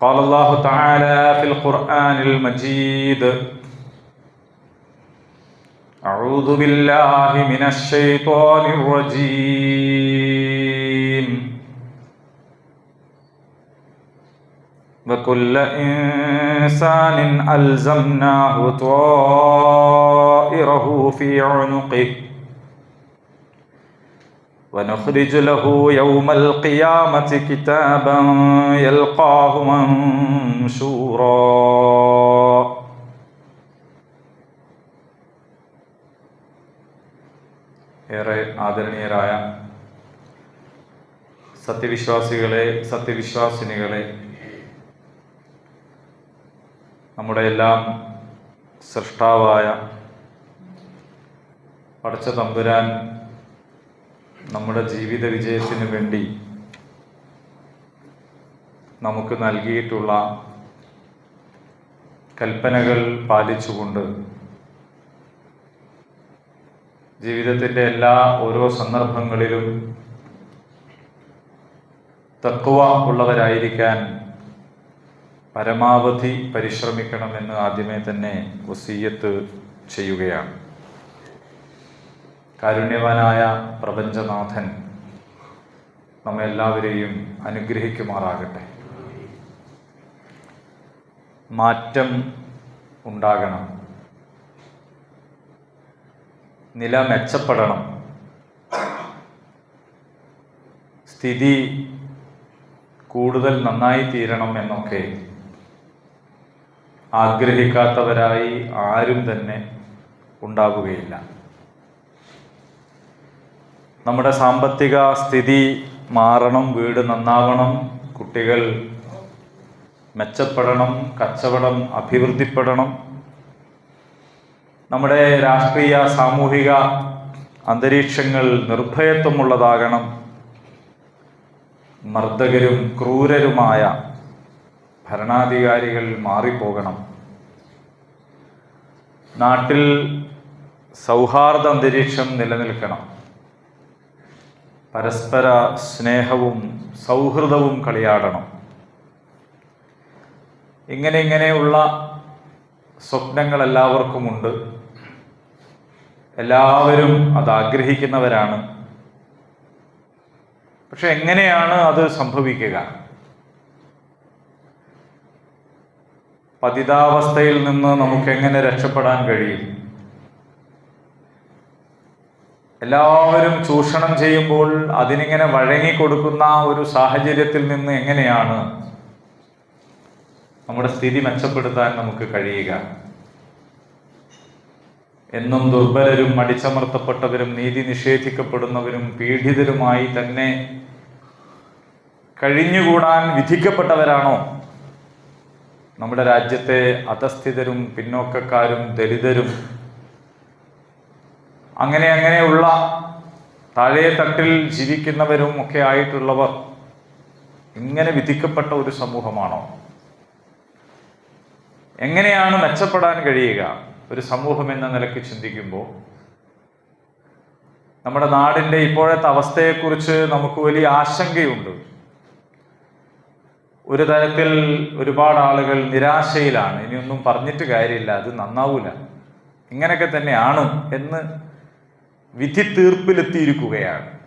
قال الله تعالى في القرآن المجيد أعوذ بالله من الشيطان الرجيم. وكل إنسان ألزمناه طائره في عنقه. ونخرج له يوم القيامة كتابا يلقاه منشورا ഏറെ ആദരണീയരായ സത്യവിശ്വാസികളെ സത്യവിശ്വാസിനികളെ നമ്മുടെ എല്ലാം സൃഷ്ടാവായ പടച്ച തമ്പുരാൻ നമ്മുടെ ജീവിത വിജയത്തിന് വേണ്ടി നമുക്ക് നൽകിയിട്ടുള്ള കൽപ്പനകൾ പാലിച്ചുകൊണ്ട് ജീവിതത്തിന്റെ എല്ലാ ഓരോ സന്ദർഭങ്ങളിലും തക്കുവ ഉള്ളവരായിരിക്കാൻ പരമാവധി പരിശ്രമിക്കണമെന്ന് ആദ്യമേ തന്നെ വസീയത്ത് ചെയ്യുകയാണ്. കാരുണ്യവാനായ പ്രപഞ്ചനാഥൻ നമ്മെല്ലാവരെയും അനുഗ്രഹിക്കുമാറാകട്ടെ. മാറ്റം ഉണ്ടാകണം. നില മെച്ചപ്പെടണം. സ്ഥിതി കൂടുതൽ നന്നായി തീരണം എന്നൊക്കെ ആഗ്രഹിക്കാത്തവരായി ആരും തന്നെ ഉണ്ടാവുകയില്ല. നമ്മുടെ സാമ്പത്തിക സ്ഥിതി മാറണം വീട് നന്നാവണം കുട്ടികൾ മെച്ചപ്പെടണം കച്ചവടം അഭിവൃദ്ധിപ്പെടണം. നമ്മുടെ രാഷ്ട്രീയ സാമൂഹിക അന്തരീക്ഷങ്ങൾ നിർഭയത്വമുള്ളതാകണം. മർദ്ദകരും ക്രൂരരുമായ ഭരണാധികാരികൾ മാറിപ്പോകണം. നാട്ടിൽ സൗഹാർദ്ദ അന്തരീക്ഷം നിലനിൽക്കണം. പരസ്പര സ്നേഹവും സൗഹൃദവും കളിയാടണം. ഇങ്ങനെ ഇങ്ങനെയുള്ള സ്വപ്നങ്ങൾ എല്ലാവർക്കുമുണ്ട് എല്ലാവരും അത് ആഗ്രഹിക്കുന്നവരാണ് പക്ഷെ എങ്ങനെയാണ് അത് സംഭവിക്കുക? പതിതാവസ്ഥയിൽ നിന്ന് നമുക്ക് എങ്ങനെ രക്ഷപ്പെടാൻ കഴിയും? എല്ലാവരും ചൂഷണം ചെയ്യുമ്പോൾ അതിനിങ്ങനെ വഴങ്ങിക്കൊടുക്കുന്ന ഒരു സാഹചര്യത്തിൽ നിന്ന് എങ്ങനെയാണ് നമ്മുടെ സ്ഥിതി മെച്ചപ്പെടുത്താൻ നമുക്ക് കഴിയുക? എന്നും ദുർബലരും അടിച്ചമർത്തപ്പെട്ടവരും നീതി നിഷേധിക്കപ്പെടുന്നവരും പീഡിതരുമായി തന്നെ കഴിഞ്ഞുകൂടാൻ വിധിക്കപ്പെട്ടവരാണോ? നമ്മുടെ രാജ്യത്തെ അധസ്ഥിതരും പിന്നോക്കക്കാരും ദലിതരും അങ്ങനെ അങ്ങനെയുള്ള താഴെ തട്ടിൽ ജീവിക്കുന്നവരും ഒക്കെ ആയിട്ടുള്ളവർ ഇങ്ങനെ വിധിക്കപ്പെട്ട ഒരു സമൂഹമാണോ? എങ്ങനെയാണ് മെച്ചപ്പെടാൻ കഴിയുക ഒരു സമൂഹം എന്ന നിലയ്ക്ക് ചിന്തിക്കുമ്പോൾ? നമ്മുടെ നാടിന്റെ ഇപ്പോഴത്തെ അവസ്ഥയെക്കുറിച്ച് നമുക്ക് വലിയ ആശങ്കയുണ്ട്. ഒരു തരത്തിൽ ഒരുപാട് ആളുകൾ നിരാശയിലാണ്. ഇനിയൊന്നും പറഞ്ഞിട്ട് കാര്യമില്ല. അത് നന്നാവൂല. ഇങ്ങനെയൊക്കെ തന്നെയാണ് എന്ന് വിധി തീർപ്പിലെത്തിയിരിക്കുകയാണ്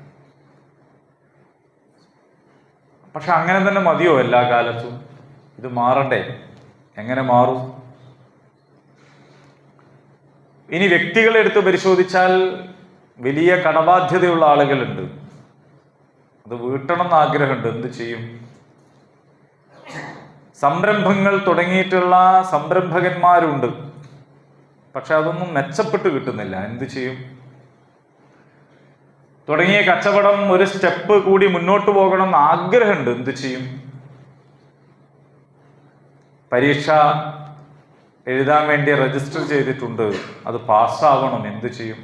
പക്ഷെ അങ്ങനെ തന്നെ മതിയോ എല്ലാ കാലത്തും? ഇത് മാറണ്ടേ? എങ്ങനെ മാറും? ഇനി വ്യക്തികളെ എടുത്ത് പരിശോധിച്ചാൽ വലിയ കടബാധ്യതയുള്ള ആളുകളുണ്ട്. അത് വീട്ടണം എന്ന് ആഗ്രഹമുണ്ട്. എന്ത് ചെയ്യും? സംരംഭങ്ങൾ തുടങ്ങിയിട്ടുള്ള സംരംഭകന്മാരുണ്ട്. പക്ഷെ അതൊന്നും മെച്ചപ്പെട്ട് കിട്ടുന്നില്ല. എന്ത് ചെയ്യും? തുടങ്ങിയ കച്ചവടം ഒരു സ്റ്റെപ്പ് കൂടി മുന്നോട്ട് പോകണം എന്ന് ആഗ്രഹമുണ്ട്. എന്ത് ചെയ്യും? പരീക്ഷ എഴുതാൻ വേണ്ടി രജിസ്റ്റർ ചെയ്തിട്ടുണ്ട്. അത് പാസ്സാവണം. എന്ത് ചെയ്യും?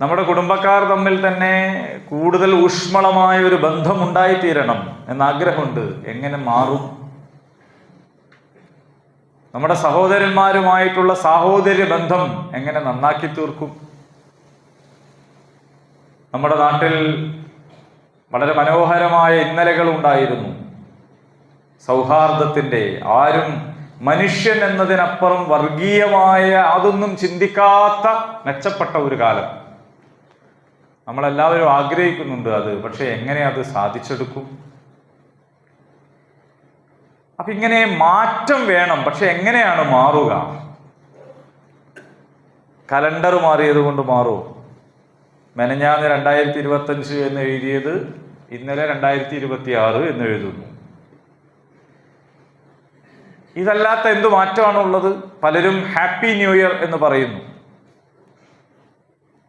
നമ്മുടെ കുടുംബക്കാർ തമ്മിൽ തന്നെ കൂടുതൽ ഊഷ്മളമായ ഒരു ബന്ധം ഉണ്ടായിത്തീരണം എന്ന ആഗ്രഹമുണ്ട് എങ്ങനെ മാറും? നമ്മുടെ സഹോദരന്മാരുമായിട്ടുള്ള സാഹോദര്യ ബന്ധം എങ്ങനെ നന്നാക്കി തീർക്കും? നമ്മുടെ നാട്ടിൽ വളരെ മനോഹരമായ ഇന്നലകൾ ഉണ്ടായിരുന്നു. സൗഹാർദ്ദത്തിന്റെ ആരും മനുഷ്യൻ എന്നതിനപ്പുറം വർഗീയമായ അതൊന്നും ചിന്തിക്കാത്ത മെച്ചപ്പെട്ട ഒരു കാലം. നമ്മളെല്ലാവരും ആഗ്രഹിക്കുന്നുണ്ട് അത് പക്ഷെ എങ്ങനെ അത് സാധിച്ചെടുക്കും? അപ്പൊ ഇങ്ങനെ മാറ്റം വേണം പക്ഷെ എങ്ങനെയാണ് മാറുക? കലണ്ടർ മാറിയത് കൊണ്ട് മാറും മെനഞ്ഞാന്ന് രണ്ടായിരത്തി ഇരുപത്തഞ്ച് എന്ന് എഴുതിയത് ഇന്നലെ രണ്ടായിരത്തി ഇരുപത്തി ആറ് എന്ന് എഴുതുന്നു. ഇതല്ലാത്ത എന്ത് മാറ്റമാണുള്ളത്? പലരും ഹാപ്പി ന്യൂ ഇയർ എന്ന് പറയുന്നു.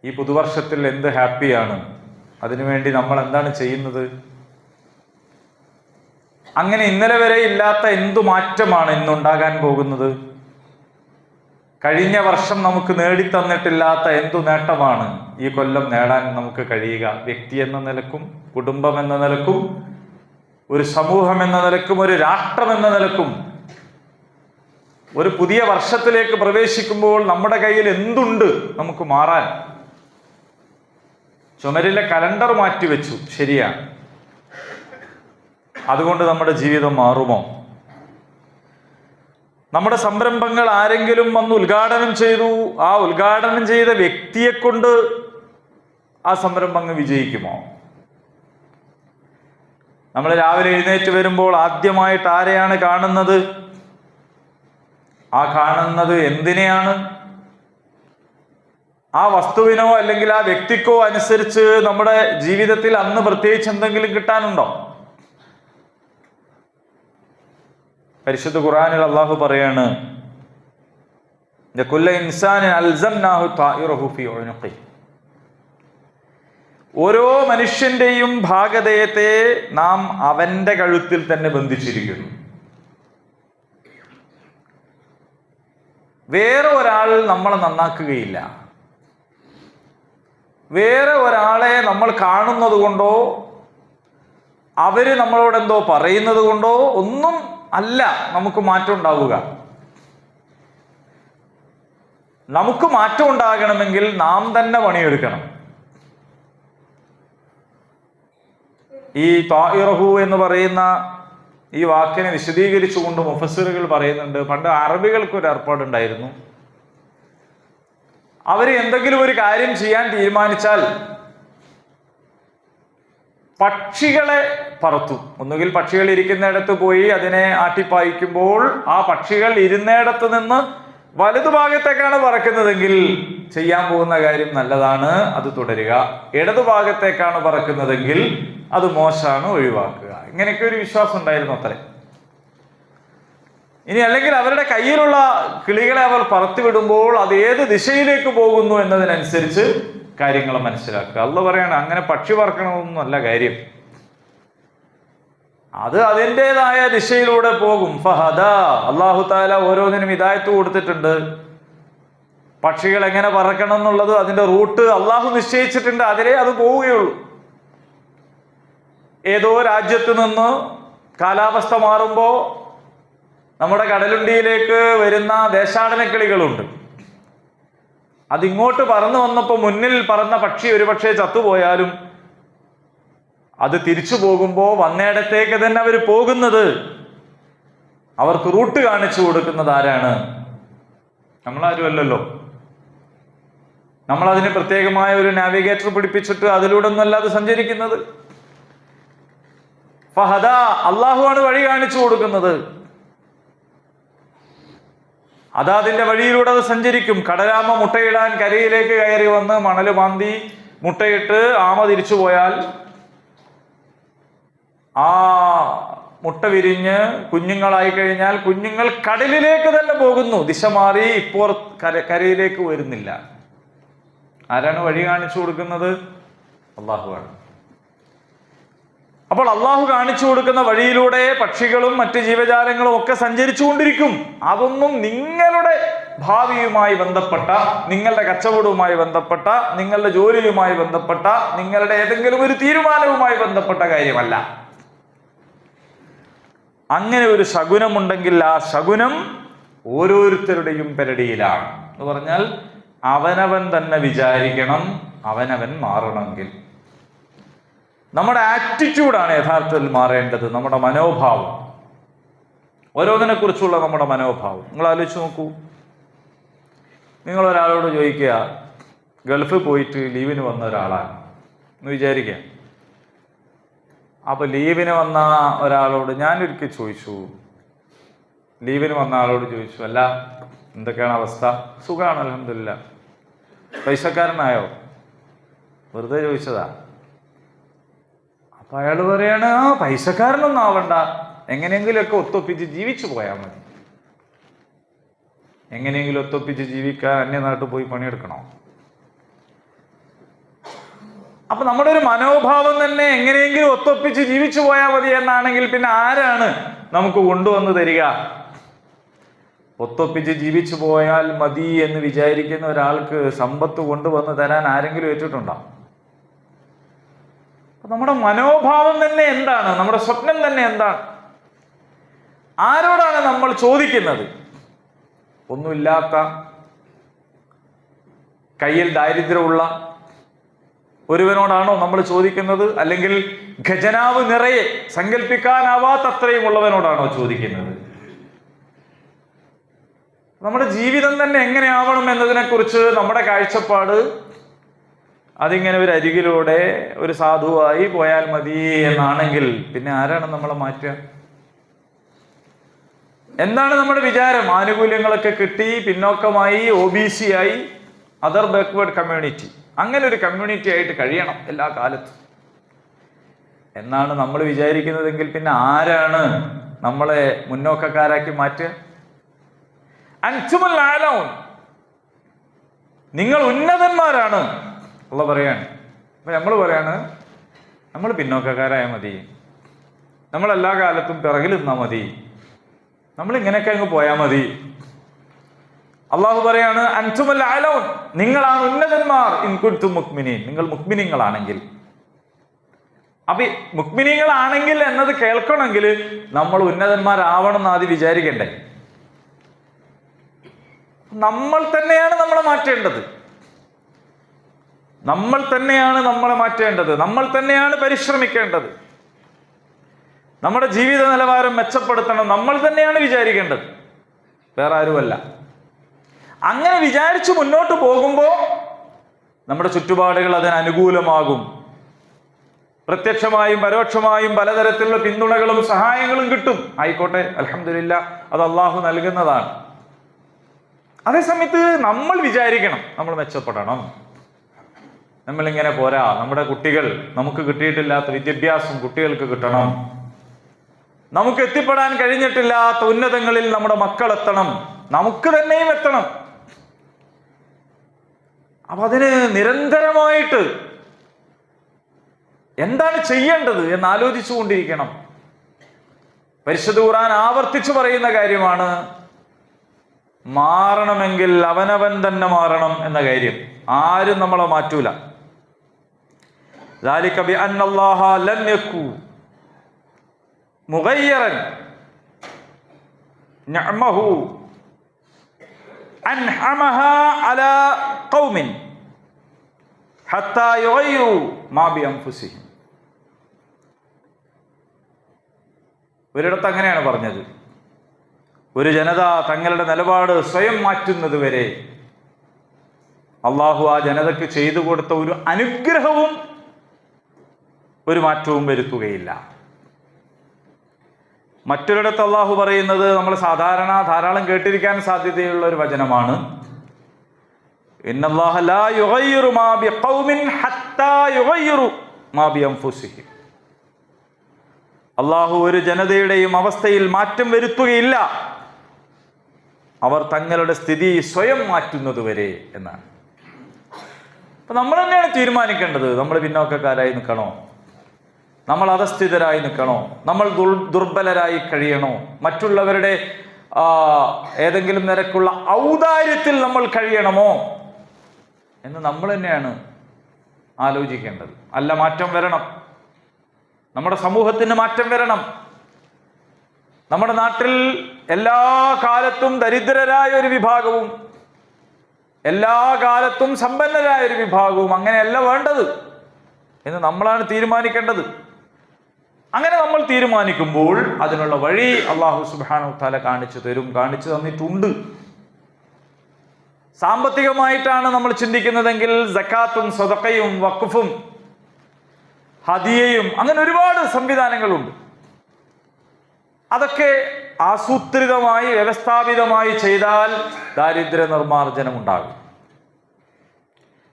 ഈ പുതുവർഷത്തിൽ എന്ത് ഹാപ്പിയാണ്? അതിനുവേണ്ടി നമ്മൾ എന്താണ് ചെയ്യുന്നത്? അങ്ങനെ ഇന്നലെ വരെ ഇല്ലാത്ത എന്തു മാറ്റമാണ് ഇന്നുണ്ടാകാൻ പോകുന്നത്? കഴിഞ്ഞ വർഷം നമുക്ക് നേടിത്തന്നിട്ടില്ലാത്ത എന്തു നേട്ടമാണ് ഈ കൊല്ലം നേടാൻ നമുക്ക് കഴിയുക? വ്യക്തി എന്ന നിലക്കും കുടുംബം എന്ന നിലക്കും ഒരു സമൂഹം എന്ന നിലക്കും ഒരു രാഷ്ട്രം എന്ന നിലക്കും. ഒരു പുതിയ വർഷത്തിലേക്ക് പ്രവേശിക്കുമ്പോൾ നമ്മുടെ കയ്യിൽ എന്തുണ്ട് നമുക്ക് മാറാൻ? ചുമരിലെ കലണ്ടർ മാറ്റിവെച്ചു. ശരിയാണ് അതുകൊണ്ട് നമ്മുടെ ജീവിതം മാറുമോ? നമ്മുടെ സംരംഭങ്ങൾ ആരെങ്കിലും വന്ന് ഉദ്ഘാടനം ചെയ്തു ആ ഉദ്ഘാടനം ചെയ്ത വ്യക്തിയെ കൊണ്ട് ആ സംരംഭങ്ങൾ വിജയിക്കുമോ? നമ്മൾ രാവിലെ എഴുന്നേറ്റ് വരുമ്പോൾ ആദ്യമായിട്ട് ആരെയാണ് കാണുന്നത്? ആ കാണുന്നത് എന്തിനെയാണ്? ആ വസ്തുവിനോ അല്ലെങ്കിൽ ആ വ്യക്തിക്കോ അനുസരിച്ച് നമ്മുടെ ജീവിതത്തിൽ അന്ന് പ്രത്യേകിച്ച് എന്തെങ്കിലും കിട്ടാനുണ്ടോ? പരിശുദ്ധ ഖുറാനിൽ അള്ളാഹു പറയാണ് അൽസംനാഹു ഓരോ മനുഷ്യന്റെയും ഭാഗതയത്തെ നാം അവന്റെ കഴുത്തിൽ തന്നെ ബന്ധിച്ചിരിക്കുന്നു. വേറെ ഒരാൾ നമ്മളെ നന്നാക്കുകയില്ല. വേറെ ഒരാളെ നമ്മൾ കാണുന്നത് കൊണ്ടോ അവർ നമ്മളോട് എന്തോ പറയുന്നത് കൊണ്ടോ ഒന്നും അല്ല നമുക്ക് മാറ്റം ഉണ്ടാവുക. നമുക്ക് മാറ്റം ഉണ്ടാകണമെങ്കിൽ നാം തന്നെ പണിയെടുക്കണം. ഈ തായിറഹു എന്ന് പറയുന്ന ഈ വാക്കിനെ വിശദീകരിച്ചുകൊണ്ട് മുഫസ്സിറുകൾ പറയുന്നുണ്ട് പണ്ട് അറബികൾക്ക് ഒരു ഏർപ്പാടുണ്ടായിരുന്നു. അവർ എന്തെങ്കിലും ഒരു കാര്യം ചെയ്യാൻ തീരുമാനിച്ചാൽ പക്ഷികളെ പറത്തും. ഒന്നുകിൽ പക്ഷികൾ ഇരിക്കുന്നിടത്ത് പോയി അതിനെ ആട്ടിപ്പായിക്കുമ്പോൾ ആ പക്ഷികൾ ഇരുന്നിടത്ത് നിന്ന് വലതുഭാഗത്തേക്കാണ് പറക്കുന്നതെങ്കിൽ ചെയ്യാൻ പോകുന്ന കാര്യം നല്ലതാണ് അത് തുടരുക. ഇടതുഭാഗത്തേക്കാണ് പറക്കുന്നതെങ്കിൽ അത് മോശമാണ് ഒഴിവാക്കുക. ഇങ്ങനെയൊക്കെ ഒരു വിശ്വാസം ഉണ്ടായിരുന്നു അത്രേ. ഇനി അല്ലെങ്കിൽ അവരുടെ കയ്യിലുള്ള കിളികളെ അവർ പറത്തിവിടുമ്പോൾ അത് ഏത് ദിശയിലേക്ക് പോകുന്നു എന്നതിനനുസരിച്ച് കാര്യങ്ങൾ മനസ്സിലാക്കുക. അല്ല പറയാണ് അങ്ങനെ പക്ഷി പറക്കണമെന്നല്ല കാര്യം. അത് അതിന്റെതായ ദിശയിലൂടെ പോകും. ഫഹദ. അള്ളാഹു താല ഓരോന്നിനും ഇതായത്ത് കൊടുത്തിട്ടുണ്ട്. പക്ഷികൾ എങ്ങനെ പറക്കണം എന്നുള്ളത് അതിന്റെ റൂട്ട് അള്ളാഹു നിശ്ചയിച്ചിട്ടുണ്ട്. അതിലേ അത് പോവുകയുള്ളൂ. ഏതോ രാജ്യത്ത് നിന്ന് കാലാവസ്ഥ മാറുമ്പോൾ നമ്മുടെ കടലുണ്ടിയിലേക്ക് വരുന്ന ദേശാടന കിളികളുണ്ട് അതിങ്ങോട്ട് പറന്നു വന്നപ്പോൾ മുന്നിൽ പറന്ന പക്ഷി ഒരുപക്ഷെ ചത്തുപോയാലും അത് തിരിച്ചു പോകുമ്പോൾ വന്നയിടത്തേക്ക് തന്നെ അവർ പോകുന്നത്. അവർക്ക് റൂട്ട് കാണിച്ചു കൊടുക്കുന്നത് ആരാണ്? നമ്മളാരും അല്ലല്ലോ. നമ്മൾ അതിന് പ്രത്യേകമായ ഒരു നാവിഗേറ്റർ പിടിപ്പിച്ചിട്ട് അതിലൂടെ ഒന്നല്ല അത് സഞ്ചരിക്കുന്നത്. ഫഹദ അള്ളാഹുവാണ് വഴി കാണിച്ചു കൊടുക്കുന്നത്. അതാതിന്റെ വഴിയിലൂടെ അത് സഞ്ചരിക്കും. കടലാമ മുട്ടയിടാൻ കരയിലേക്ക് കയറി വന്ന് മണൽ മാന്തി മുട്ടയിട്ട് ആമ തിരിച്ചു പോയാൽ ആ മുട്ട വിരിഞ്ഞ് കുഞ്ഞുങ്ങളായി കഴിഞ്ഞാൽ കുഞ്ഞുങ്ങൾ കടലിലേക്ക് തന്നെ പോകുന്നു. ദിശ മാറി ഇപ്പോൾ കര കരയിലേക്ക് വരുന്നില്ല. ആരാണ് വഴി കാണിച്ചു കൊടുക്കുന്നത്? അള്ളാഹുവാണ്. അപ്പോൾ അള്ളാഹു കാണിച്ചു കൊടുക്കുന്ന വഴിയിലൂടെ പക്ഷികളും മറ്റ് ജീവജാലങ്ങളും ഒക്കെ സഞ്ചരിച്ചു കൊണ്ടിരിക്കും അതൊന്നും നിങ്ങളുടെ ഭാവിയുമായി ബന്ധപ്പെട്ട നിങ്ങളുടെ കച്ചവടവുമായി ബന്ധപ്പെട്ട നിങ്ങളുടെ ജോലിയുമായി ബന്ധപ്പെട്ട നിങ്ങളുടെ ഏതെങ്കിലും ഒരു തീരുമാനവുമായി ബന്ധപ്പെട്ട കാര്യമല്ല. അങ്ങനെ ഒരു ശകുനമുണ്ടെങ്കിൽ ആ ശകുനം ഓരോരുത്തരുടെയും പെരടിയിലാണ്. എന്ന് പറഞ്ഞാൽ അവനവൻ തന്നെ വിചാരിക്കണം അവനവൻ മാറണമെങ്കിൽ. നമ്മുടെ ആറ്റിറ്റ്യൂഡാണ് യഥാർത്ഥത്തിൽ മാറേണ്ടത് നമ്മുടെ മനോഭാവം. ഓരോന്നിനെ കുറിച്ചുള്ള നമ്മുടെ മനോഭാവം. നിങ്ങൾ ആലോചിച്ച് നോക്കൂ. നിങ്ങൾ ഒരാളോട് ചോദിക്കുക ഗൾഫിൽ പോയിട്ട് ലീവിന് വന്ന ഒരാളാണ്? എന്ന് വിചാരിക്കുക. അപ്പൊ ലീവിന് വന്ന ഒരാളോട് ഞാൻ ഞാനൊരിക്കൽ ചോദിച്ചു. ലീവിന് വന്ന ആളോട് ചോദിച്ചു അല്ല എന്തൊക്കെയാണ് അവസ്ഥ? സുഖമാണ് അലഹമില്ല പൈസക്കാരനായോ? വെറുതെ ചോദിച്ചതാ. അപ്പൊ അയാൾ പറയാണ് ആ പൈസക്കാരനൊന്നും ആവണ്ട. എങ്ങനെയെങ്കിലുമൊക്കെ ഒത്തൊപ്പിച്ച് ജീവിച്ചു പോയാൽ മതി. എങ്ങനെയെങ്കിലും ഒത്തൊപ്പിച്ച് ജീവിക്കാൻ അന്യനാട്ടിൽ പോയി പണിയെടുക്കണോ? അപ്പൊ നമ്മുടെ ഒരു മനോഭാവം തന്നെ എങ്ങനെയെങ്കിലും ഒത്തൊപ്പിച്ച് ജീവിച്ചു പോയാൽ മതി എന്നാണെങ്കിൽ പിന്നെ ആരാണ് നമുക്ക് കൊണ്ടുവന്ന് തരിക? ഒത്തൊപ്പിച്ച് ജീവിച്ചു പോയാൽ മതി എന്ന് വിചാരിക്കുന്ന ഒരാൾക്ക് സമ്പത്ത് കൊണ്ടുവന്ന് തരാൻ ആരെങ്കിലും ഏറ്റിട്ടുണ്ടോ? നമ്മുടെ മനോഭാവം തന്നെ എന്താണ്? നമ്മുടെ സ്വപ്നം തന്നെ എന്താണ്? ആരോടാണ് നമ്മൾ ചോദിക്കുന്നത്? ഒന്നുമില്ലാത്ത കയ്യിൽ ദാരിദ്ര്യമുള്ള ഒരുവനോടാണോ നമ്മൾ ചോദിക്കുന്നത്? അല്ലെങ്കിൽ ഖജനാവ് നിറയെ സങ്കല്പിക്കാനാവാത്തത്രയും ഉള്ളവനോടാണോ ചോദിക്കുന്നത്? നമ്മുടെ ജീവിതം തന്നെ എങ്ങനെയാവണം എന്നതിനെ കുറിച്ച് നമ്മുടെ കാഴ്ചപ്പാട് അതിങ്ങനെ ഒരു അരികിലൂടെ ഒരു സാധുവായി പോയാൽ മതി എന്നാണെങ്കിൽ പിന്നെ ആരാണ് നമ്മളെ മാറ്റുക? എന്താണ് നമ്മുടെ വിചാരം? ആനുകൂല്യങ്ങളൊക്കെ കിട്ടി പിന്നോക്കമായി ഒ ബി സി ആയി അതർ ബാക്ക്വേർഡ് കമ്മ്യൂണിറ്റി. അങ്ങനെ ഒരു കമ്മ്യൂണിറ്റി ആയിട്ട് കഴിയണം എല്ലാ കാലത്തും. എന്നാണ് നമ്മൾ വിചാരിക്കുന്നതെങ്കിൽ പിന്നെ ആരാണ് നമ്മളെ മുന്നോക്കക്കാരാക്കി മാറ്റുക നിങ്ങൾ ഉന്നതന്മാരാണ്. ഉള്ള പറയാണ്. അപ്പൊ നമ്മൾ പറയാണ് നമ്മൾ പിന്നോക്കക്കാരായ മതി. നമ്മൾ എല്ലാ കാലത്തും പിറകിൽ നിന്നാൽ മതി. നമ്മൾ ഇങ്ങനെയൊക്കെ അങ്ങ് പോയാൽ മതി. അള്ളാഹു പറയാണ് അൻസുമൽ നിങ്ങളാണ് ഉന്നതന്മാർ. ഇൻകുൽത്തു മുക്മിനീൻ നിങ്ങൾ മുക്മിനിങ്ങളാണെങ്കിൽ അപ്പൊ ഈ മുക്മിനിങ്ങളാണെങ്കിൽ എന്നത് കേൾക്കണമെങ്കിൽ നമ്മൾ ഉന്നതന്മാരാവണം എന്ന് ആദ്യം വിചാരിക്കണ്ടേ. നമ്മൾ തന്നെയാണ് നമ്മളെ മാറ്റേണ്ടത്. നമ്മൾ തന്നെയാണ് നമ്മളെ മാറ്റേണ്ടത്. നമ്മൾ തന്നെയാണ് പരിശ്രമിക്കേണ്ടത്. നമ്മുടെ ജീവിത നിലവാരം മെച്ചപ്പെടുത്തണം. നമ്മൾ തന്നെയാണ് വിചാരിക്കേണ്ടത്. വേറെ ആരുമല്ല. അങ്ങനെ വിചാരിച്ച് മുന്നോട്ട് പോകുമ്പോൾ നമ്മുടെ ചുറ്റുപാടുകൾ അതിന് അനുകൂലമാകും. പ്രത്യക്ഷമായും പരോക്ഷമായും പലതരത്തിലുള്ള പിന്തുണകളും സഹായങ്ങളും കിട്ടും. ആയിക്കോട്ടെ അലഹമില്ല അത് അള്ളാഹു നൽകുന്നതാണ്. അതേസമയത്ത് നമ്മൾ വിചാരിക്കണം നമ്മൾ മെച്ചപ്പെടണം. നമ്മളിങ്ങനെ പോരാ നമ്മുടെ കുട്ടികൾ നമുക്ക് കിട്ടിയിട്ടില്ലാത്ത വിദ്യാഭ്യാസം കുട്ടികൾക്ക് കിട്ടണം. നമുക്ക് എത്തിപ്പെടാൻ കഴിഞ്ഞിട്ടില്ലാത്ത ഉന്നതങ്ങളിൽ നമ്മുടെ മക്കൾ എത്തണം നമുക്ക് തന്നെയും എത്തണം. അപ്പൊ അതിന് നിരന്തരമായിട്ട് എന്താണ് ചെയ്യേണ്ടത് എന്ന് ആലോചിച്ചു കൊണ്ടിരിക്കണം പരിശുദ്ധ ഖുറാൻ ആവർത്തിച്ചു പറയുന്ന കാര്യമാണ് മാറണമെങ്കിൽ അവനവൻ തന്നെ മാറണം എന്ന കാര്യം. ആരും നമ്മളെ മാറ്റൂല. മുഗയ്യറൻ. الله لم يكن مغيرا نعمه أنعمها على قوم حتى يغيروا ما بأنفسهم ഒരിടത്ത് അങ്ങനെയാണ് പറഞ്ഞത് ഒരു ജനത തങ്ങളുടെ നിലപാട് സ്വയം മാറ്റുന്നത് വരെ അള്ളാഹു ആ ജനതയ്ക്ക് ചെയ്തു കൊടുത്ത ഒരു അനുഗ്രഹവും ഒരു മാറ്റവും വരുത്തുകയില്ല മറ്റൊരിടത്ത് അള്ളാഹു പറയുന്നത് നമ്മൾ സാധാരണ ധാരാളം കേട്ടിരിക്കാൻ സാധ്യതയുള്ള ഒരു വചനമാണ്. അള്ളാഹു ഒരു ജനതയുടെയും അവസ്ഥയിൽ മാറ്റം വരുത്തുകയില്ല. അവർ തങ്ങളുടെ സ്ഥിതി സ്വയം മാറ്റുന്നത് വരെ എന്നാണ്. അപ്പൊ നമ്മൾ തന്നെയാണ് തീരുമാനിക്കേണ്ടത്. നമ്മൾ പിന്നോക്കക്കാരായി നിൽക്കണോ? നമ്മൾ അധസ്ഥിതരായി നിൽക്കണോ? നമ്മൾ ദുർ- ദുർബലരായി കഴിയണോ? മറ്റുള്ളവരുടെ ഏതെങ്കിലും നിരക്കുള്ള ഔദാര്യത്തിൽ നമ്മൾ കഴിയണമോ? എന്ന് നമ്മൾ തന്നെയാണ് ആലോചിക്കേണ്ടത്. അല്ല മാറ്റം വരണം. നമ്മുടെ സമൂഹത്തിന് മാറ്റം വരണം. നമ്മുടെ നാട്ടിൽ എല്ലാ കാലത്തും ദരിദ്രരായ ഒരു വിഭാഗവും എല്ലാ കാലത്തും സമ്പന്നരായ ഒരു വിഭാഗവും അങ്ങനെയല്ല വേണ്ടത് എന്ന് നമ്മളാണ് തീരുമാനിക്കേണ്ടത്. അങ്ങനെ നമ്മൾ തീരുമാനിക്കുമ്പോൾ അതിനുള്ള വഴി അള്ളാഹു സുബാനു താല കാണിച്ചു തരും കാണിച്ചു തന്നിട്ടുണ്ട്. സാമ്പത്തികമായിട്ടാണ് നമ്മൾ ചിന്തിക്കുന്നതെങ്കിൽ ജക്കാത്തും സ്വതക്കയും വക്കുഫും ഹദിയയും അങ്ങനെ ഒരുപാട് സംവിധാനങ്ങളുണ്ട്. അതൊക്കെ ആസൂത്രിതമായി വ്യവസ്ഥാപിതമായി ചെയ്താൽ ദാരിദ്ര്യ നിർമ്മാർജനം ഉണ്ടാകും.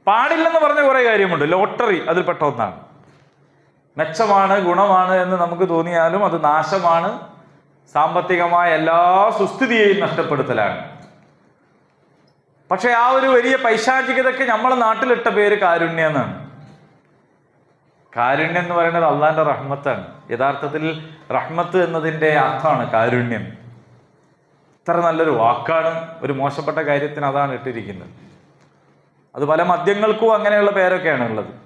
പാടില്ലെന്ന് പറഞ്ഞ കുറെ കാര്യമുണ്ട്. ലോട്ടറി അതിൽപ്പെട്ട ഒന്നാണ്. മെച്ചമാണ് ഗുണമാണ് എന്ന് നമുക്ക് തോന്നിയാലും അത് നാശമാണ്. സാമ്പത്തികമായ എല്ലാ സുസ്ഥിതിയെയും നഷ്ടപ്പെടുത്തലാണ്. പക്ഷെ ആ ഒരു വലിയ പൈശാചികതയ്ക്ക് നമ്മളെ നാട്ടിലിട്ട പേര് കാരുണ്യ എന്നാണ്. കാരുണ്യം എന്ന് പറയുന്നത് അള്ളാന്റെ റഹ്മത്താണ്. യഥാർത്ഥത്തിൽ റഹ്മത്ത് എന്നതിന്റെ അർത്ഥമാണ് കാരുണ്യം. ഇത്ര നല്ലൊരു വാക്കാണ് ഒരു മോശപ്പെട്ട കാര്യത്തിന് അതാണ് ഇട്ടിരിക്കുന്നത്. അത് പല മദ്യങ്ങൾക്കും അങ്ങനെയുള്ള പേരൊക്കെയാണ് ഉള്ളത്.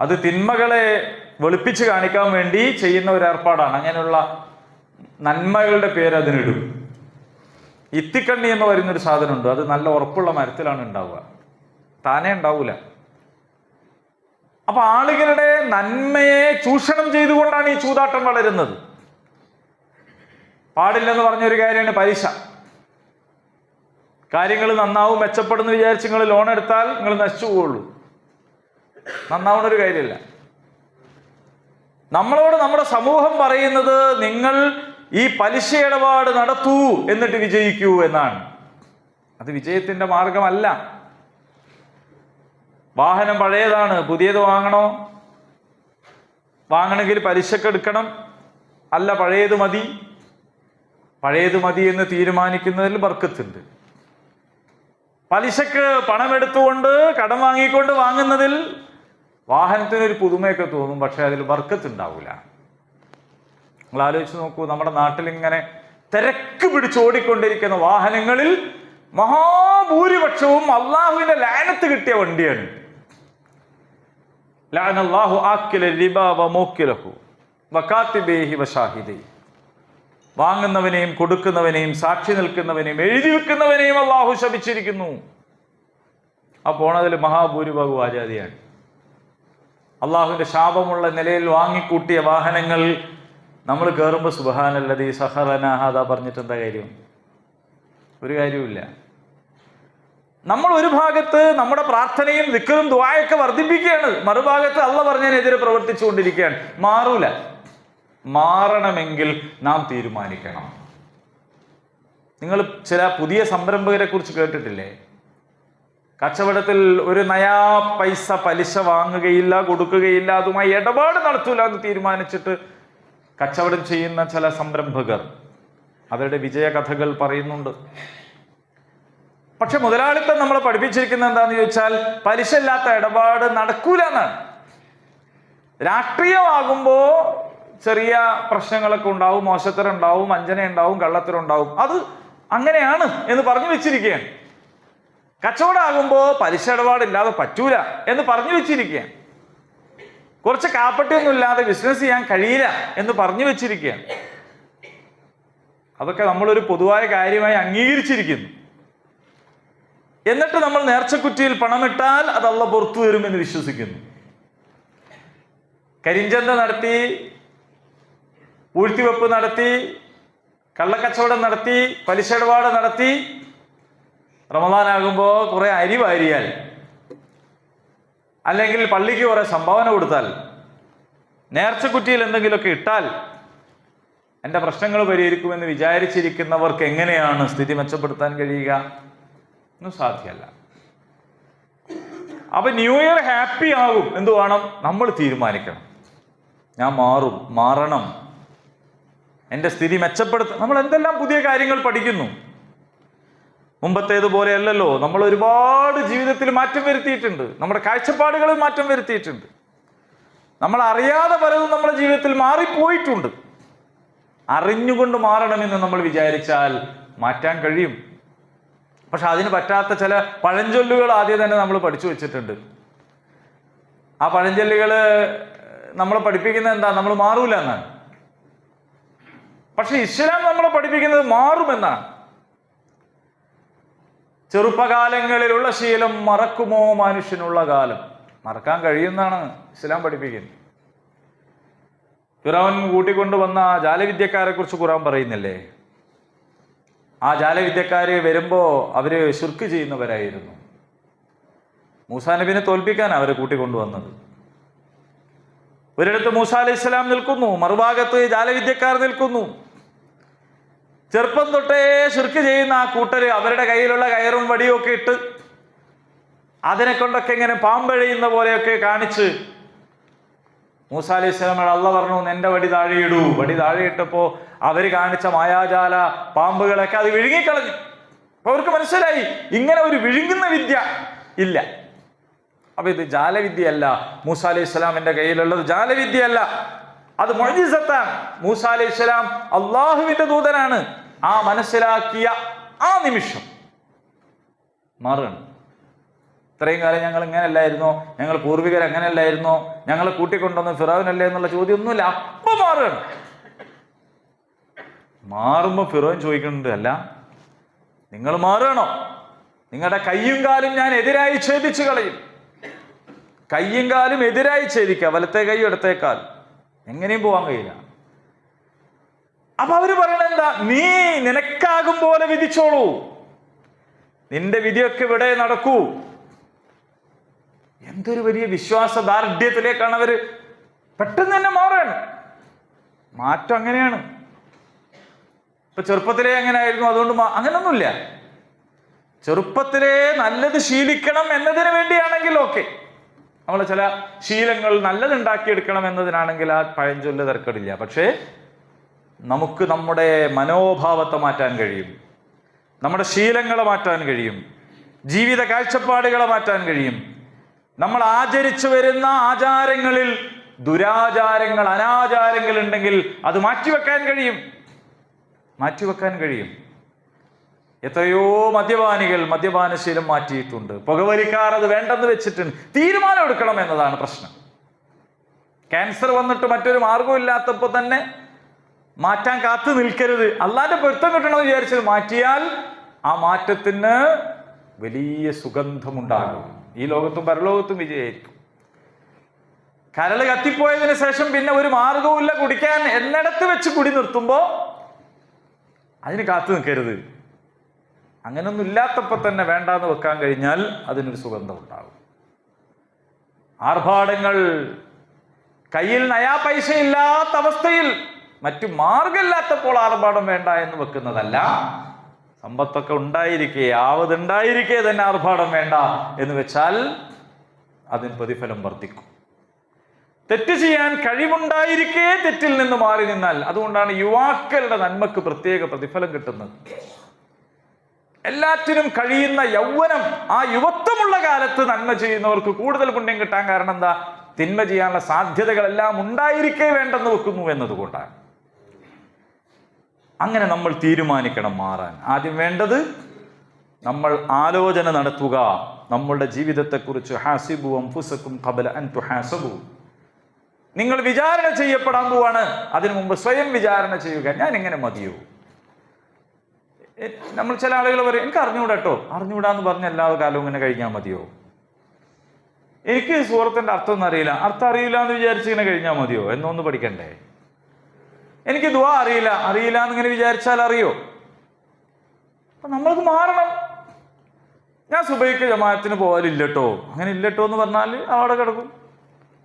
അത് തിന്മകളെ വെളുപ്പിച്ച് കാണിക്കാൻ വേണ്ടി ചെയ്യുന്ന ഒരു ഏർപ്പാടാണ്. അങ്ങനെയുള്ള നന്മകളുടെ പേര് അതിനിടും. ഇത്തിക്കണ്ണി എന്ന് പറയുന്നൊരു സാധനമുണ്ട്. അത് നല്ല ഉറപ്പുള്ള മരത്തിലാണ് ഉണ്ടാവുക. താനേ ഉണ്ടാവൂല. അപ്പൊ ആളുകളുടെ നന്മയെ ചൂഷണം ചെയ്തുകൊണ്ടാണ് ഈ ചൂതാട്ടം വളരുന്നത്. പാടില്ലെന്ന് പറഞ്ഞൊരു കാര്യമാണ് പലിശ. കാര്യങ്ങൾ നന്നാവും മെച്ചപ്പെടുന്നു വിചാരിച്ച് നിങ്ങൾ ലോൺ എടുത്താൽ നിങ്ങൾ നശിച്ചു പോവുള്ളൂ. നന്നാവുന്ന ഒരു കാര്യമില്ല നമ്മളോട് നമ്മുടെ സമൂഹം പറയുന്നത് നിങ്ങൾ ഈ പലിശ ഇടപാട് നടത്തൂ എന്നിട്ട് വിജയിക്കൂ എന്നാണ്. അത് വിജയത്തിന്റെ മാർഗമല്ല. വാഹനം പഴയതാണ് പുതിയത് വാങ്ങണോ? വാങ്ങണമെങ്കിൽ പലിശക്ക് എടുക്കണം. അല്ല പഴയത് മതി. പഴയത് മതി എന്ന് തീരുമാനിക്കുന്നതിൽ ബർക്കത്തുണ്ട്. പലിശക്ക് പണമെടുത്തുകൊണ്ട് കടം വാങ്ങിക്കൊണ്ട് വാങ്ങുന്നതിൽ വാഹനത്തിനൊരു പുതുമയൊക്കെ തോന്നും പക്ഷെ അതിൽ വർക്കത്ത് ഉണ്ടാവില്ല നിങ്ങൾ ആലോചിച്ച് നോക്കൂ നമ്മുടെ നാട്ടിൽ ഇങ്ങനെ തിരക്ക് പിടിച്ച് ഓടിക്കൊണ്ടിരിക്കുന്ന വാഹനങ്ങളിൽ മഹാഭൂരിപക്ഷവും അള്ളാഹുവിന്റെ ലാനത്ത് കിട്ടിയ വണ്ടിയാണ്. വാങ്ങുന്നവനെയും കൊടുക്കുന്നവനെയും സാക്ഷി നിൽക്കുന്നവനെയും എഴുതി വെക്കുന്നവനെയും അള്ളാഹു ശപിച്ചിരിക്കുന്നു. ആ പോണതിൽ മഹാഭൂരിഭാഗവും ആചാര്യാണ് അള്ളാഹുവിന്റെ ശാപമുള്ള നിലയിൽ വാങ്ങിക്കൂട്ടിയ വാഹനങ്ങൾ നമ്മൾ കയറുമ്പോൾ സുബഹാനല്ലതി സഹറനാഹാദ പറഞ്ഞിട്ട് എന്താ കാര്യം? ഒരു കാര്യവുമില്ല. നമ്മൾ ഒരു ഭാഗത്ത് നമ്മുടെ പ്രാർത്ഥനയും ദിക്കറും ദ്വായൊക്കെ വർദ്ധിപ്പിക്കുകയാണ്. മറുഭാഗത്ത് അള്ള പറഞ്ഞതിനെതിരെ പ്രവർത്തിച്ചുകൊണ്ടിരിക്കുകയാണ്. മാറൂല. മാറണമെങ്കിൽ നാം തീരുമാനിക്കണം. നിങ്ങൾ ചില പുതിയ സംരംഭകരെ കുറിച്ച് കേട്ടിട്ടില്ലേ? കച്ചവടത്തിൽ ഒരു നയാ പൈസ പലിശ വാങ്ങുകയില്ല കൊടുക്കുകയില്ല അതുമായി ഇടപാട് നടത്തൂല എന്ന് തീരുമാനിച്ചിട്ട് കച്ചവടം ചെയ്യുന്ന ചില സംരംഭകർ അവരുടെ വിജയകഥകൾ പറയുന്നുണ്ട്. പക്ഷെ മുതലാളിത്തം നമ്മളെ പഠിപ്പിച്ചിരിക്കുന്നത് എന്താന്ന് ചോദിച്ചാൽ പലിശ ഇല്ലാത്ത ഇടപാട് നടക്കൂല എന്നാണ്. രാഷ്ട്രീയമാകുമ്പോ ചെറിയ പ്രശ്നങ്ങളൊക്കെ ഉണ്ടാവും മോശത്തരം ഉണ്ടാവും വഞ്ചന ഉണ്ടാവും കള്ളത്തരം ഉണ്ടാവും. അത് അങ്ങനെയാണ് എന്ന് പറഞ്ഞു വെച്ചിരിക്കുകയാണ്. കച്ചവടമാകുമ്പോ പലിശ ഇടപാടില്ലാതെ പറ്റൂല എന്ന് പറഞ്ഞു വെച്ചിരിക്കുകയാണ്. കുറച്ച് കാപ്പട്ടിയൊന്നും ഇല്ലാതെ ബിസിനസ് ചെയ്യാൻ കഴിയില്ല എന്ന് പറഞ്ഞു വെച്ചിരിക്കുകയാണ്. അതൊക്കെ നമ്മളൊരു പൊതുവായ കാര്യമായി അംഗീകരിച്ചിരിക്കുന്നു. എന്നിട്ട് നമ്മൾ നേർച്ചക്കുറ്റിയിൽ പണമിട്ടാൽ അത് അള്ള പുറത്തു വരുമെന്ന് വിശ്വസിക്കുന്നു. കരിഞ്ചന്ത നടത്തി ഊഴ്ത്തിവെപ്പ് നടത്തി കള്ളക്കച്ചവടം നടത്തി പലിശ ഇടപാട് നടത്തി റമദാനാകുമ്പോൾ കുറെ അരി വാരിയാൽ അല്ലെങ്കിൽ പള്ളിക്ക് കുറെ സംഭാവന കൊടുത്താൽ നേർച്ചക്കുറ്റിയിൽ എന്തെങ്കിലുമൊക്കെ ഇട്ടാൽ എന്റെ പ്രശ്നങ്ങൾ പരിഹരിക്കുമെന്ന് വിചാരിച്ചിരിക്കുന്നവർക്ക് എങ്ങനെയാണ് സ്ഥിതി മെച്ചപ്പെടുത്താൻ കഴിയുക? ഒന്നും സാധ്യമല്ല. അപ്പൊ ന്യൂ ഇയർ ഹാപ്പി ആകും. എന്ത് വേണം? നമ്മൾ തീരുമാനിക്കണം. ഞാൻ മാറും. മാറണം. എന്റെ സ്ഥിതി മെച്ചപ്പെടുത്ത നമ്മൾ എന്തെല്ലാം പുതിയ കാര്യങ്ങൾ പഠിക്കുന്നു? മുമ്പത്തേതുപോലെ അല്ലല്ലോ നമ്മൾ ഒരുപാട് ജീവിതത്തിൽ മാറ്റം വരുത്തിയിട്ടുണ്ട്. നമ്മുടെ കാഴ്ചപ്പാടുകളിൽ മാറ്റം വരുത്തിയിട്ടുണ്ട്. നമ്മൾ അറിയാതെ പലതും നമ്മുടെ ജീവിതത്തിൽ മാറിപ്പോയിട്ടുണ്ട്. അറിഞ്ഞുകൊണ്ട് മാറണമെന്ന് നമ്മൾ വിചാരിച്ചാൽ മാറ്റാൻ കഴിയും. പക്ഷെ അതിന് പറ്റാത്ത ചില പഴഞ്ചൊല്ലുകൾ ആദ്യം തന്നെ നമ്മൾ പഠിച്ചു വെച്ചിട്ടുണ്ട്. ആ പഴഞ്ചൊല്ലുകൾ നമ്മൾ പഠിപ്പിക്കുന്നത് എന്താ? നമ്മൾ മാറൂല എന്നാണ്. പക്ഷെ ഇസ്ലാം നമ്മളെ പഠിപ്പിക്കുന്നത് മാറുമെന്നാണ്. ചെറുപ്പകാലങ്ങളിലുള്ള ശീലം മറക്കുമോ മനുഷ്യനുള്ള കാലം? മറക്കാൻ കഴിയുന്നാണ് ഇസ്ലാം പഠിപ്പിക്കുന്നത്. ഫിറോൻ കൂട്ടിക്കൊണ്ടുവന്ന ആ ജാലവിദ്യക്കാരെ കുറിച്ച് ഖുറാൻ പറയുന്നില്ലേ? ആ ജാലവിദ്യക്കാര് വരുമ്പോ അവർ ശുർക്ക് ചെയ്യുന്നവരായിരുന്നു. മൂസാ നബിനെ തോൽപ്പിക്കാൻ അവരെ കൂട്ടിക്കൊണ്ടുവന്നത്. ഒരിടത്ത് മൂസ അലൈഹി ഇസ്ലാം നിൽക്കുന്നു മറുഭാഗത്ത് ജാലവിദ്യക്കാർ നിൽക്കുന്നു. ചെറുപ്പം തൊട്ടേ ശുർക്ക് ചെയ്യുന്ന ആ കൂട്ടര് അവരുടെ കയ്യിലുള്ള കയറും വടിയും ഒക്കെ ഇട്ട് അതിനെ കൊണ്ടൊക്കെ ഇങ്ങനെ പാമ്പഴയുന്ന പോലെയൊക്കെ കാണിച്ച് മൂസ അലൈഹി അള്ള പറഞ്ഞു എന്റെ വടി താഴെയിടൂ വടി താഴെയിട്ടപ്പോ അവർ കാണിച്ച മായാജാല പാമ്പുകളൊക്കെ അത് വിഴുങ്ങിക്കളഞ്ഞു. അപ്പൊ അവർക്ക് മനസ്സിലായി ഇങ്ങനെ ഒരു വിഴുങ്ങുന്ന വിദ്യ ഇല്ല. അപ്പൊ ഇത് ജാലവിദ്യയല്ല. മൂസ സ്വലാമിന്റെ കയ്യിലുള്ളത് ജാലവിദ്യയല്ല. അത് മൊഴിസത്താണ് മൂസ അലൈഹി അള്ളാഹുവിന്റെ ദൂതനാണ്. ആ മനസ്സിലാക്കിയ ആ നിമിഷം മാറുകയാണ്. ഇത്രയും കാലം ഞങ്ങൾ ഇങ്ങനെയല്ലായിരുന്നോ? ഞങ്ങൾ പൂർവികർ അങ്ങനെയല്ലായിരുന്നോ? ഞങ്ങളെ കൂട്ടിക്കൊണ്ടുവന്ന് ഫിറോവിനല്ലേ എന്നുള്ള ചോദ്യം ഒന്നുമില്ല അപ്പൊ മാറുകയാണ്. മാറുമ്പോ ഫിറോൻ ചോദിക്കുന്നുണ്ട് അല്ല നിങ്ങൾ മാറുകയാണോ? നിങ്ങളുടെ കയ്യും കാലും ഞാൻ എതിരായി ഛേദിച്ചു കളയും. കയ്യും കാലും എതിരായി ഛേദിക്കുക വലത്തെ കൈ ഇടത്തേക്കാൽ കാൽ എങ്ങനെയും പോവാൻ കഴിയില്ല. അപ്പൊ അവർ പറയണത് എന്താ? നീ നിനക്കാകും പോലെ വിധിച്ചോളൂ. നിന്റെ വിധിയൊക്കെ ഇവിടെ നടക്കൂ. എന്തൊരു വലിയ വിശ്വാസ ദാർഢ്യത്തിലേക്കാണ് അവർ പെട്ടെന്ന് തന്നെ മാറുകയാണ്. മാറ്റം അങ്ങനെയാണ്. ഇപ്പൊ ചെറുപ്പത്തിലേ എങ്ങനെയായിരുന്നു അതുകൊണ്ട് അങ്ങനൊന്നുമില്ല. ചെറുപ്പത്തിലേ നല്ലത് ശീലിക്കണം എന്നതിന് വേണ്ടിയാണെങ്കിൽ ഓക്കെ. നമ്മൾ ചില ശീലങ്ങൾ നല്ലത് ഉണ്ടാക്കിയെടുക്കണം എന്നതിനാണെങ്കിൽ ആ പഴഞ്ചൊല്ല് തിരക്കടില്ല പക്ഷേ നമുക്ക് നമ്മുടെ മനോഭാവത്തെ മാറ്റാൻ കഴിയും. നമ്മുടെ ശീലങ്ങളെ മാറ്റാൻ കഴിയും. ജീവിത കാഴ്ചപ്പാടുകളെ മാറ്റാൻ കഴിയും. നമ്മൾ ആചരിച്ചു വരുന്ന ആചാരങ്ങളിൽ ദുരാചാരങ്ങൾ അനാചാരങ്ങൾ ഉണ്ടെങ്കിൽ അത് മാറ്റിവെക്കാൻ കഴിയും. മാറ്റിവെക്കാൻ കഴിയും. എത്രയോ മദ്യപാനികൾ മദ്യപാനശീലം മാറ്റിയിട്ടുണ്ട്. പുകവലിക്കാർ അത് വേണ്ടെന്ന് വെച്ചിട്ടുണ്ട്. തീരുമാനം എടുക്കണം എന്നതാണ് പ്രശ്നം. ക്യാൻസർ വന്നിട്ട് മറ്റൊരു മാർഗമില്ലാത്തപ്പോൾ തന്നെ മാറ്റാൻ കാത്തു നിൽക്കരുത്. അല്ലാതെ പൊരുത്തം കിട്ടണമെന്ന് വിചാരിച്ചത് മാറ്റിയാൽ ആ മാറ്റത്തിന് വലിയ സുഗന്ധമുണ്ടാകും. ഈ ലോകത്തും പരലോകത്തും വിജയായിരിക്കും കരൾ കത്തിപ്പോയതിനു ശേഷം പിന്നെ ഒരു മാർഗവുമില്ല കുടിക്കാൻ എന്നിടത്ത് വെച്ച് കുടി നിർത്തുമ്പോൾ അതിന് കാത്തു നിൽക്കരുത്. അങ്ങനൊന്നും ഇല്ലാത്തപ്പോൾ തന്നെ വേണ്ടാന്ന് വെക്കാൻ കഴിഞ്ഞാൽ അതിനൊരു സുഗന്ധം ഉണ്ടാകും ആർഭാടങ്ങൾ കയ്യിൽ നയാ പൈസ ഇല്ലാത്ത അവസ്ഥയിൽ മറ്റു മാർഗമില്ലാത്തപ്പോൾ ആർഭാടം വേണ്ട എന്ന് വെക്കുന്നതല്ല. സമ്പത്തൊക്കെ ഉണ്ടായിരിക്കെ ആവതുണ്ടായിരിക്കെ തന്നെ ആർഭാടം വേണ്ട എന്ന് വെച്ചാൽ അതിന് പ്രതിഫലം വർദ്ധിക്കും. തെറ്റ് ചെയ്യാൻ കഴിവുണ്ടായിരിക്കെ തെറ്റിൽ നിന്ന് മാറി നിന്നാൽ അതുകൊണ്ടാണ് യുവാക്കളുടെ നന്മക്ക് പ്രത്യേക പ്രതിഫലം കിട്ടുന്നത്. എല്ലാറ്റിനും കഴിയുന്ന യൗവനം ആ യുവത്വമുള്ള കാലത്ത് നന്മ ചെയ്യുന്നവർക്ക് കൂടുതൽ പുണ്യം കിട്ടാൻ കാരണം എന്താ? തിന്മ ചെയ്യാനുള്ള സാധ്യതകളെല്ലാം ഉണ്ടായിരിക്കേ വേണ്ടെന്ന് വെക്കുന്നു എന്നതുകൊണ്ടാണ്. അങ്ങനെ നമ്മൾ തീരുമാനിക്കണം മാറാൻ. ആദ്യം വേണ്ടത് നമ്മൾ ആലോചന നടത്തുക. നമ്മളുടെ ജീവിതത്തെക്കുറിച്ച് ഹാസിബു അംഫുസക്കും ഖബല അൻ തുഹാസബു. നിങ്ങൾ വിചാരണ ചെയ്യപ്പെടാൻ പോവാണ്. അതിനു മുമ്പ് സ്വയം വിചാരണ ചെയ്യുക. ഞാൻ എങ്ങനെ മതിയോ? നമ്മൾ ചില ആളുകൾ പറയും എനിക്ക് അറിഞ്ഞുകൂടാ കേട്ടോ അറിഞ്ഞുകൂടാന്ന് പറഞ്ഞ എല്ലാ കാലവും ഇങ്ങനെ കഴിഞ്ഞാൽ മതിയോ? എനിക്ക് സൂറത്തിന്റെ അർത്ഥം ഒന്നും അറിയില്ല. അർത്ഥം അറിയില്ല എന്ന് വിചാരിച്ച് ഇങ്ങനെ കഴിഞ്ഞാൽ മതിയോ? എന്നൊന്ന് പഠിക്കണ്ടേ? എനിക്ക് ദുവാ അറിയില്ല. അറിയില്ല എന്നിങ്ങനെ വിചാരിച്ചാൽ അറിയോ? അപ്പൊ നമ്മൾക്ക് മാറണം. ഞാൻ സുബൈക്ക് ജമാഅത്തിന് പോകാനില്ലട്ടോ അങ്ങനെ ഇല്ലട്ടോ എന്ന് പറഞ്ഞാൽ അവിടെ കിടക്കും.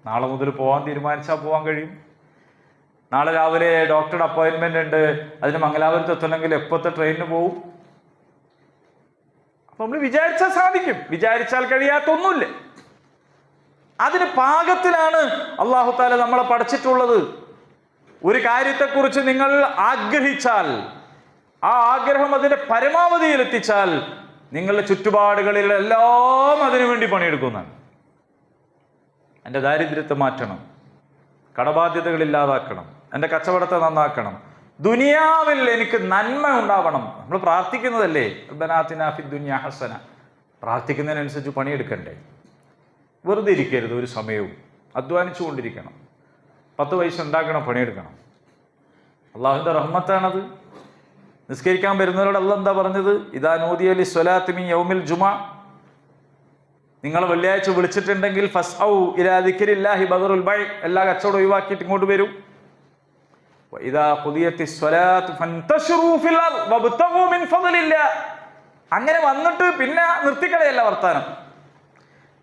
നാളെ മുതൽ പോകാൻ തീരുമാനിച്ചാൽ പോകാൻ കഴിയും. നാളെ രാവിലെ ഡോക്ടറുടെ അപ്പോയിന്റ്മെന്റ് ഉണ്ട്. അതിന് മംഗലാപുരത്ത് എത്തണമെങ്കിൽ എപ്പോഴത്തെ ട്രെയിനിന് പോവും? അപ്പൊ നമ്മൾ വിചാരിച്ചാൽ സാധിക്കും. വിചാരിച്ചാൽ കഴിയാത്തൊന്നുമില്ല. അതിന് പാകത്തിലാണ് അള്ളാഹു താല നമ്മളെ പഠിച്ചിട്ടുള്ളത്. ഒരു കാര്യത്തെക്കുറിച്ച് നിങ്ങൾ ആഗ്രഹിച്ചാൽ ആ ആഗ്രഹം അതിന്റെ പരമാവധിയിൽ എത്തിച്ചാൽ നിങ്ങളുടെ ചുറ്റുപാടുകളിൽ എല്ലാം അതിനു വേണ്ടി പണിയെടുക്കുന്നതാണ്. എന്റെ ദാരിദ്ര്യത്തെ മാറ്റണം. കടബാധ്യതകൾ ഇല്ലാതാക്കണം. എന്റെ കച്ചവടത്തെ നന്നാക്കണം. ദുനിയാവിൽ എനിക്ക് നന്മ ഉണ്ടാവണം. നമ്മൾ പ്രാർത്ഥിക്കുന്നതല്ലേ? ബനാത്തിനാഫി ദുനിയ ഹസന. പ്രാർത്ഥിക്കുന്നതിനനുസരിച്ച് പണിയെടുക്കണ്ടേ? വെറുതെ ഇരിക്കരുത് ഒരു സമയവും. അധ്വാനിച്ചു കൊണ്ടിരിക്കണം പത്ത് പൈസ ഉണ്ടാക്കണം പണിയെടുക്കണം. അള്ളാഹുവിന്റെ റഹ്മത്താണത്. നിസ്കരിക്കാൻ വരുന്നവരോട് അല്ല എന്താ പറഞ്ഞത്? ഇതാ നോദി അലി സ്വലാത്തിമി യൗമിൽ ജുമ. നിങ്ങൾ വെള്ളിയാഴ്ച വിളിച്ചിട്ടുണ്ടെങ്കിൽ ഫസ് ഔ ദിക്രില്ലാഹി ബദറുൽ ബൈ. എല്ലാ കച്ചവടം ഒഴിവാക്കിയിട്ട് ഇങ്ങോട്ട് വരൂ. അങ്ങനെ വന്നിട്ട് പിന്നെ നിർത്തിക്കളയല്ല വർത്താനം.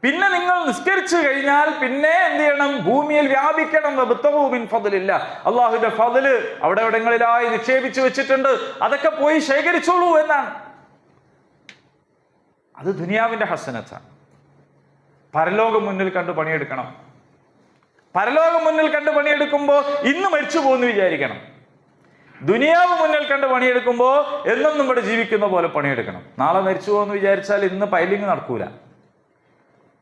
പിന്നെ നിങ്ങൾ നിസ്കരിച്ചു കഴിഞ്ഞാൽ പിന്നെ എന്ത് ചെയ്യണം? ഭൂമിയിൽ വ്യാപിക്കണം. വബ്തഗൂ ഫതിലില്ല അള്ളാഹുവിന്റെ ഫതിൽ അവിടെ എവിടെങ്ങളിലായി നിക്ഷേപിച്ചു വെച്ചിട്ടുണ്ട്. അതൊക്കെ പോയി ശേഖരിച്ചോളൂ എന്നാണ്. അത് ദുനിയാവിന്റെ ഹസനത്താണ്. പരലോകം മുന്നിൽ കണ്ട് പണിയെടുക്കണം. പരലോകം മുന്നിൽ കണ്ട് പണിയെടുക്കുമ്പോൾ ഇന്ന് മരിച്ചു പോകുന്നു വിചാരിക്കണം. ദുനിയാവ് മുന്നിൽ കണ്ട് പണിയെടുക്കുമ്പോൾ എന്നും നമ്മുടെ ജീവിക്കുന്ന പോലെ പണിയെടുക്കണം. നാളെ മരിച്ചു പോകുന്നു വിചാരിച്ചാൽ ഇന്ന് പൈലിംഗ് നടക്കൂല.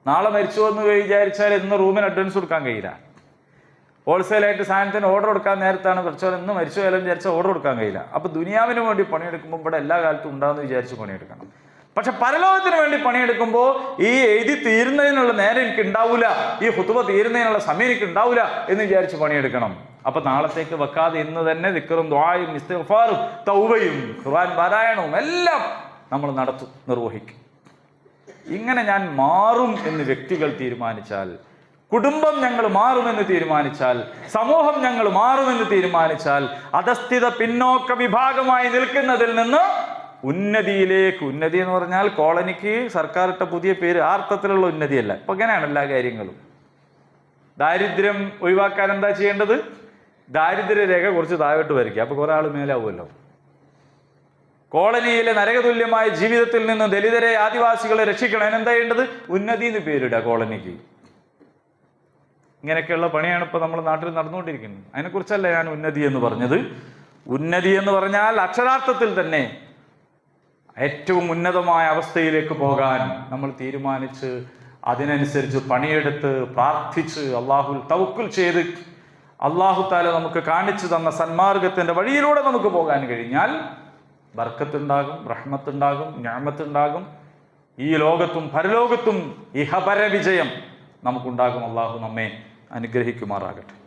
നാളെ മരിച്ചു പോകുന്നു വിചാരിച്ചാൽ ഇന്ന് റൂമിന് അഡ്വാൻസ് കൊടുക്കാൻ കഴിയില്ല. ഹോൾസെയിലായിട്ട് സാധനത്തിന് ഓർഡർ കൊടുക്കാൻ നേരത്താണ് കുറച്ചോ ഇന്ന് മരിച്ചു പോയാലും വിചാരിച്ചാൽ ഓർഡർ കൊടുക്കാൻ കഴിയില്ല. അപ്പൊ ദുനിയാവിന് വേണ്ടി പണിയെടുക്കുമ്പോൾ ഇവിടെ എല്ലാ കാലത്തും ഉണ്ടാകുമെന്ന് വിചാരിച്ച് പണിയെടുക്കണം. പക്ഷെ പരലോകത്തിന് വേണ്ടി പണിയെടുക്കുമ്പോൾ ഈ എഴുതി തീരുന്നതിനുള്ള നേരം എനിക്ക് ഉണ്ടാവില്ല ഈ ഹുത്തുവ തീരുന്നതിനുള്ള സമയം എനിക്ക് ഉണ്ടാവില്ല എന്ന് വിചാരിച്ച് പണിയെടുക്കണം. അപ്പൊ നാളത്തേക്ക് വെക്കാതെ ഇന്ന് തന്നെ ദിക്കറും ദ്വായും ഇസ്തിഗ്ഫാറും തൗവയും ഖുർആൻ പാരായണവും എല്ലാം നമ്മൾ നടത്തും നിർവഹിക്കും. ഇങ്ങനെ ഞാൻ മാറും എന്ന് വ്യക്തികൾ തീരുമാനിച്ചാൽ കുടുംബം ഞങ്ങൾ മാറുമെന്ന് തീരുമാനിച്ചാൽ സമൂഹം ഞങ്ങൾ മാറുമെന്ന് തീരുമാനിച്ചാൽ അധസ്ഥിത പിന്നോക്ക വിഭാഗമായി നിൽക്കുന്നതിൽ നിന്ന് ഉന്നതിയിലേക്ക് ഉന്നതി എന്ന് പറഞ്ഞാൽ കോളനിക്ക് സർക്കാർ ഇട്ട പുതിയ പേര് ആ അർത്ഥത്തിലുള്ള ഉന്നതിയല്ല. ഇപ്പൊ അങ്ങനെയാണ് എല്ലാ കാര്യങ്ങളും. ദാരിദ്ര്യം ഒഴിവാക്കാൻ എന്താ ചെയ്യേണ്ടത്? ദാരിദ്ര്യ രേഖ കുറച്ച് താഴോട്ട് വരയ്ക്കുക. അപ്പോൾ കുറെ ആൾ മേലാവുമല്ലോ. കോളനിയിലെ നരകതുല്യമായ ജീവിതത്തിൽ നിന്ന് ദലിതരെ ആദിവാസികളെ രക്ഷിക്കണം. അതിനെന്താ ചെയ്യേണ്ടത്? ഉന്നതി എന്ന് പേരിടുക കോളനിക്ക്. ഇങ്ങനെയൊക്കെയുള്ള പണിയാണ് ഇപ്പൊ നമ്മുടെ നാട്ടിൽ നടന്നുകൊണ്ടിരിക്കുന്നത്. അതിനെക്കുറിച്ചല്ല ഞാൻ ഉന്നതി എന്ന് പറഞ്ഞത്. ഉന്നതി എന്ന് പറഞ്ഞാൽ അക്ഷരാർത്ഥത്തിൽ തന്നെ ഏറ്റവും ഉന്നതമായ അവസ്ഥയിലേക്ക് പോകാൻ നമ്മൾ തീരുമാനിച്ച് അതിനനുസരിച്ച് പണിയെടുത്ത് പ്രാർത്ഥിച്ച് അള്ളാഹുൽ തവക്കുൽ ചെയ്ത് അള്ളാഹു താല നമുക്ക് കാണിച്ചു തന്ന സന്മാർഗത്തിന്റെ വഴിയിലൂടെ നമുക്ക് പോകാൻ കഴിഞ്ഞാൽ ബർക്കത്തുണ്ടാകും റഹ്മത്തുണ്ടാകും ഞാമത്തുണ്ടാകും. ഈ ലോകത്തും പരലോകത്തും ഇഹപര വിജയം നമുക്കുണ്ടാകും. അള്ളാഹു നമ്മെ അനുഗ്രഹിക്കുമാറാകട്ടെ.